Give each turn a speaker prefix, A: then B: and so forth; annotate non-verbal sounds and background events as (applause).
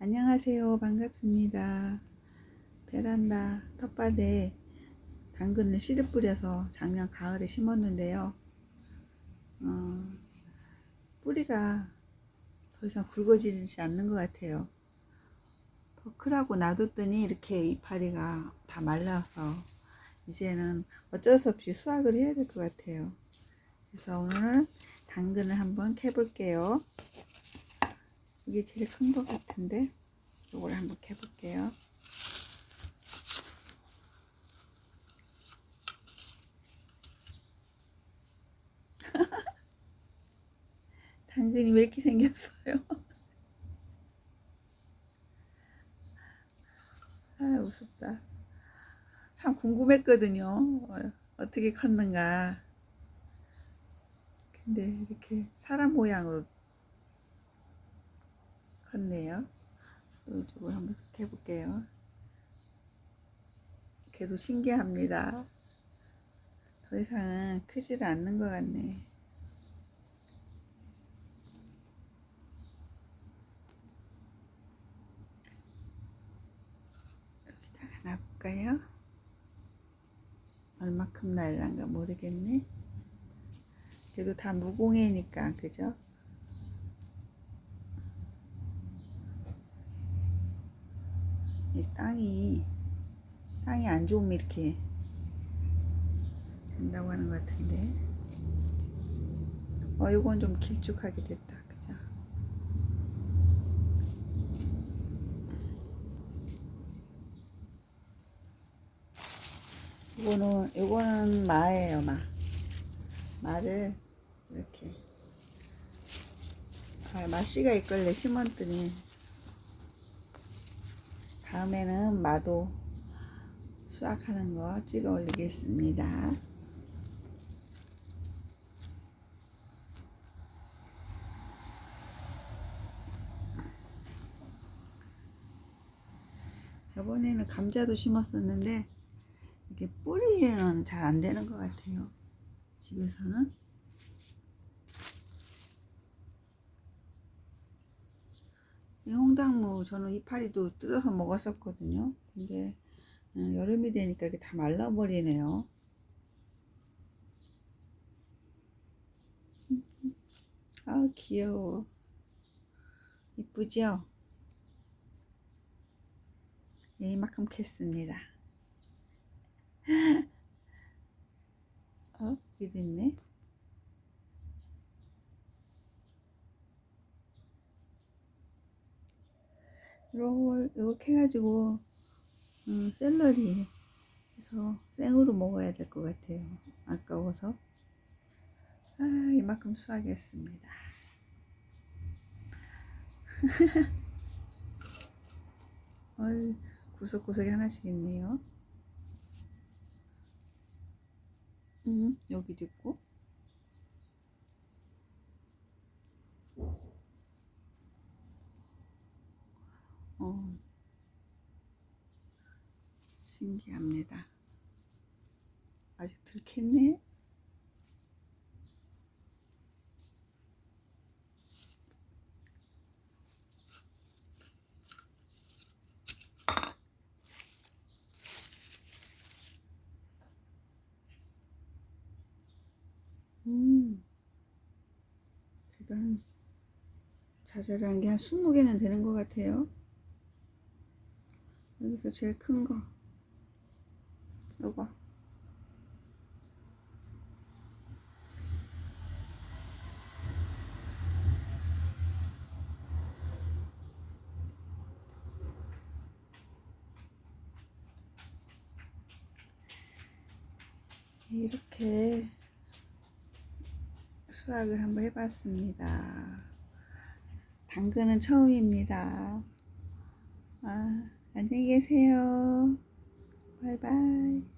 A: 안녕하세요. 반갑습니다. 베란다 텃밭에 당근을 씨를 뿌려서 작년 가을에 심었는데요. 어, 뿌리가 더 이상 굵어지지 않는 것 같아요. 더 크라고 놔뒀더니 이렇게 이파리가 다 말라서 이제는 어쩔 수 없이 수확을 해야 될 것 같아요. 그래서 오늘 당근을 한번 캐볼게요. 이게 제일 큰 것 같은데 이걸 한번 캐볼게요. (laughs) 당근이 왜 이렇게 생겼어요? (laughs) 아 우습다. 참 궁금했거든요. 어, 어떻게 컸는가. 근데 이렇게 사람 모양으로 컸네요. 이쪽을 한번 해볼게요. 걔도 신기합니다. 더 이상은 크지를 않는 것 같네. 여기다가 놔볼까요? 얼마큼 날란가 모르겠네. 그래도 다 무공해니까, 그죠? 땅이 땅이 안 좋으면 이렇게 된다고 하는 것 같은데. 어 이건 좀 길쭉하게 됐다. 이거는 이거는 마예요 마. 마를 이렇게. 아, 마씨가 있걸래 심었더니 다음에는 마도 수확하는 거 찍어 올리겠습니다. 저번에는 감자도 심었었는데 이게 뿌리는 잘 안 되는 것 같아요. 집에서는. 이 홍당무 저는 이파리도 뜯어서 먹었었거든요. 근데 어, 여름이 되니까 이게 다 말라버리네요. 아 귀여워. 이쁘죠? 네, 이만큼 캤습니다. (laughs) 어? 여기도 있네. 이걸 이거 캐가지고 음, 샐러리 해서 생으로 먹어야 될 것 같아요. 아까워서 아 이만큼 수확했습니다. (laughs) 어이 구석구석에 하나씩 있네요. 음 여기도 있고 어, 신기합니다. 아직 덜 캤네. 음, 한 자잘한 게 한 20개는 되는 것 같아요. 여기서 제일 큰 거. 요거. 이렇게 수확을 한번 해봤습니다. 당근은 처음입니다. 아. 안녕히 계세요. 바이바이.